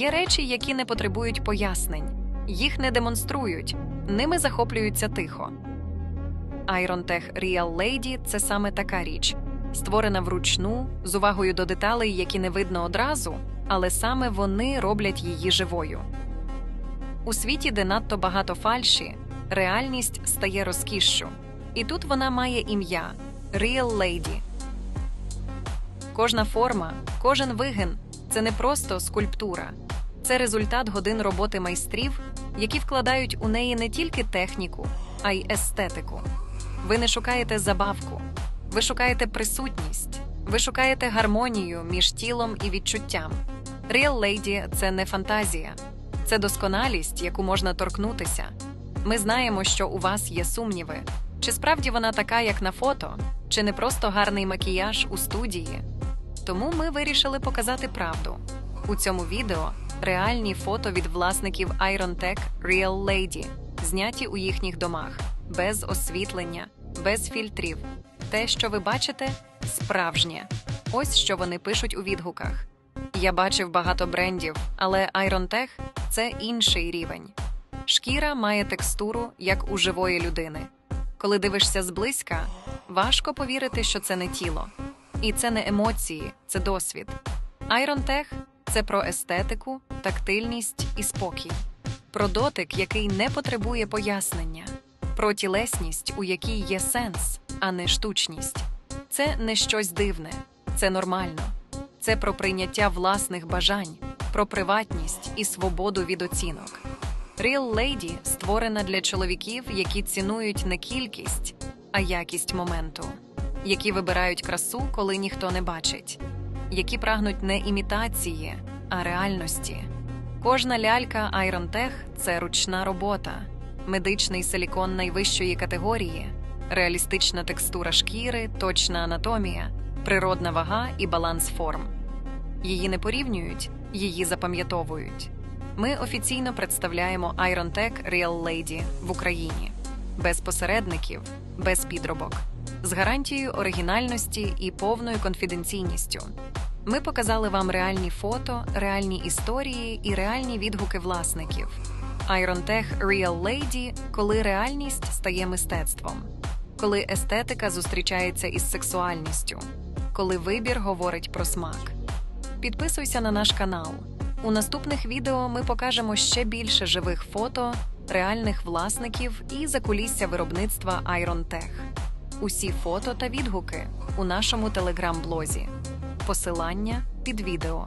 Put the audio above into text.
Є речі, які не потребують пояснень, їх не демонструють, ними захоплюються тихо. Irontech Real Lady – це саме така річ, створена вручну, з увагою до деталей, які не видно одразу, але саме вони роблять її живою. У світі, де надто багато фальші, реальність стає розкішшю. І тут вона має ім'я Real Lady. Кожна форма, кожен вигин це не просто скульптура, це результат годин роботи майстрів, які вкладають у неї не тільки техніку, а й естетику. Ви не шукаєте забавку, ви шукаєте присутність, ви шукаєте гармонію між тілом і відчуттям. Real Lady – це не фантазія, це досконалість, яку можна торкнутися. Ми знаємо, що у вас є сумніви. Чи справді вона така, як на фото, чи не просто гарний макіяж у студії? Тому ми вирішили показати правду. У цьому відео реальні фото від власників Irontech Real Lady, зняті у їхніх домах, без освітлення, без фільтрів. Те, що ви бачите, справжнє. Ось що вони пишуть у відгуках. Я бачив багато брендів, але Irontech – це інший рівень. Шкіра має текстуру, як у живої людини. Коли дивишся зблизька, важко повірити, що це не тіло. І це не емоції, це досвід. Irontech – це про естетику, тактильність і спокій, про дотик, який не потребує пояснення, про тілесність, у якій є сенс, а не штучність. Це не щось дивне, це нормально. Це про прийняття власних бажань, про приватність і свободу від оцінок. Real Lady створена для чоловіків, які цінують не кількість, а якість моменту, які вибирають красу, коли ніхто не бачить, які прагнуть не імітації, а реальності. Кожна лялька Irontech – це ручна робота, медичний силікон найвищої категорії, реалістична текстура шкіри, точна анатомія, природна вага і баланс форм. Її не порівнюють, її запам'ятовують. Ми офіційно представляємо Irontech Real Lady в Україні без посередників, без підробок, з гарантією оригінальності і повною конфіденційністю. Ми показали вам реальні фото, реальні історії і реальні відгуки власників. Irontech Real Lady, коли реальність стає мистецтвом, коли естетика зустрічається із сексуальністю, коли вибір говорить про смак. Підписуйся на наш канал. У наступних відео ми покажемо ще більше живих фото, реальних власників і закулісся виробництва Irontech. Усі фото та відгуки у нашому телеграм-блозі. Посилання під відео.